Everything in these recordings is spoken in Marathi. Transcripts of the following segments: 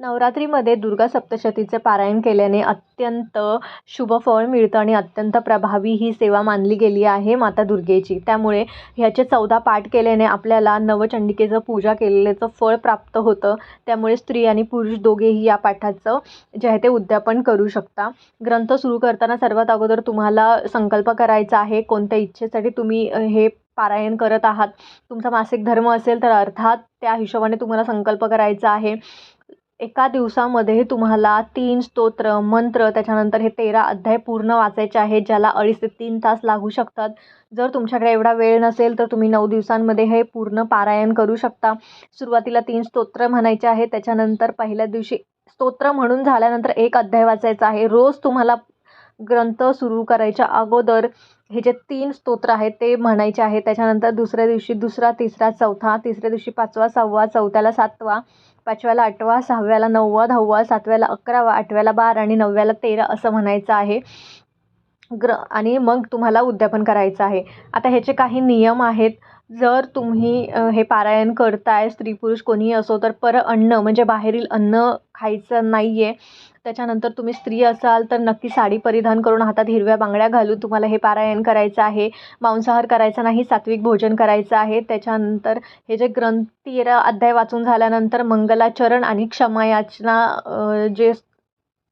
नवरात्रीमध्ये दुर्गा सप्तशतीचे पारायण केल्याने अत्यंत शुभ फळ मिळतं आणि अत्यंत प्रभावी ही सेवा मानली गेली आहे माता दुर्गेची. त्यामुळे ह्याचे चौदा पाठ केल्याने आपल्याला नवचंडिकेचं पूजा केलेल्याचं फळ प्राप्त होतं. त्यामुळे स्त्री आणि पुरुष दोघेही या पाठाचं जे आहे ते उद्यापन करू शकता. ग्रंथ सुरू करताना सर्वात अगोदर तुम्हाला संकल्प करायचा आहे कोणत्या इच्छेसाठी तुम्ही हे पारायण करत आहात? तुमचा मासिक धर्म असेल तर अर्थात त्या हिशोबाने तुम्हाला संकल्प करायचा आहे. एका दिवसामध्ये तुम्हाला तीन स्तोत्र मंत्र त्याच्यानंतर हे तेरा अध्याय पूर्ण वाचायचे आहेत ज्याला अडीच ते तीन तास लागू शकतात. जर तुमच्याकडे एवढा वेळ नसेल तर तुम्ही नऊ दिवसांमध्ये हे पूर्ण पारायण करू शकता. सुरुवातीला तीन स्तोत्र म्हणायचे आहे त्याच्यानंतर पहिल्या दिवशी स्तोत्र म्हणून झाल्यानंतर एक अध्याय वाचायचा आहे. रोज तुम्हाला ग्रंथ सुरू करायच्या अगोदर हे जे तीन स्तोत्र आहेत ते म्हणायचे आहेत. त्याच्यानंतर दुसऱ्या दिवशी दुसरा तिसरा चौथा तिसऱ्या दिवशी पाचवा सहावा चौथ्याला सातवा पाचव्याला आठवा सहाव्याला नववा दहावा सातव्याला अकरावा आठव्याला बारा आणि नवव्याला तेरा असं म्हणायचं आहे. ग्र आणि मग तुम्हाला उद्यापन करायचं आहे. आता ह्याचे काही नियम आहेत. जर तुम्ही हे पारायण करताय स्त्री पुरुष कोणीही असो तर पर अन्न म्हणजे बाहेरील अन्न खायचं नाही आहे त्याच्यानंतर तुम्ही स्त्री असाल तर नक्की साडी परिधान करून हातात हिरव्या बांगड्या घालून तुम्हाला हे पारायण करायचं आहे. मांसाहार करायचा नाही सात्विक भोजन करायचं आहे. त्याच्यानंतर हे जे ग्रंथ तेरा अध्याय वाचून झाल्यानंतर मंगलाचरण आणि क्षमायाचना जे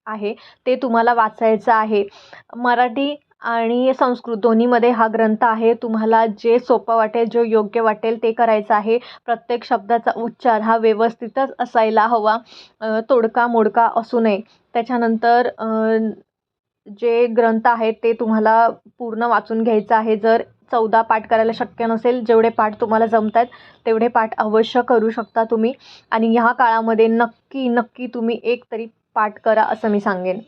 आहे ते तुम्हाला वाचायचं आहे. मराठी आणि संस्कृत दोन्हीमध्ये हा ग्रंथ आहे. तुम्हाला जे सोपं वाटेल जो योग्य वाटेल ते करायचं आहे. प्रत्येक शब्दाचा उच्चार हा व्यवस्थितच असायला हवा. तोडका मोडका असू नये. त्याच्यानंतर जे ग्रंथ आहेत ते तुम्हाला पूर्ण वाचून घ्यायचं आहे. जर चौदा पाठ करायला शक्य नसेल. जेवढे पाठ तुम्हाला जमत आहेत तेवढे पाठ अवश्य करू शकता तुम्ही. आणि ह्या काळामध्ये नक्की नक्की तुम्ही एक तरी पाठ करा असं मी सांगेन.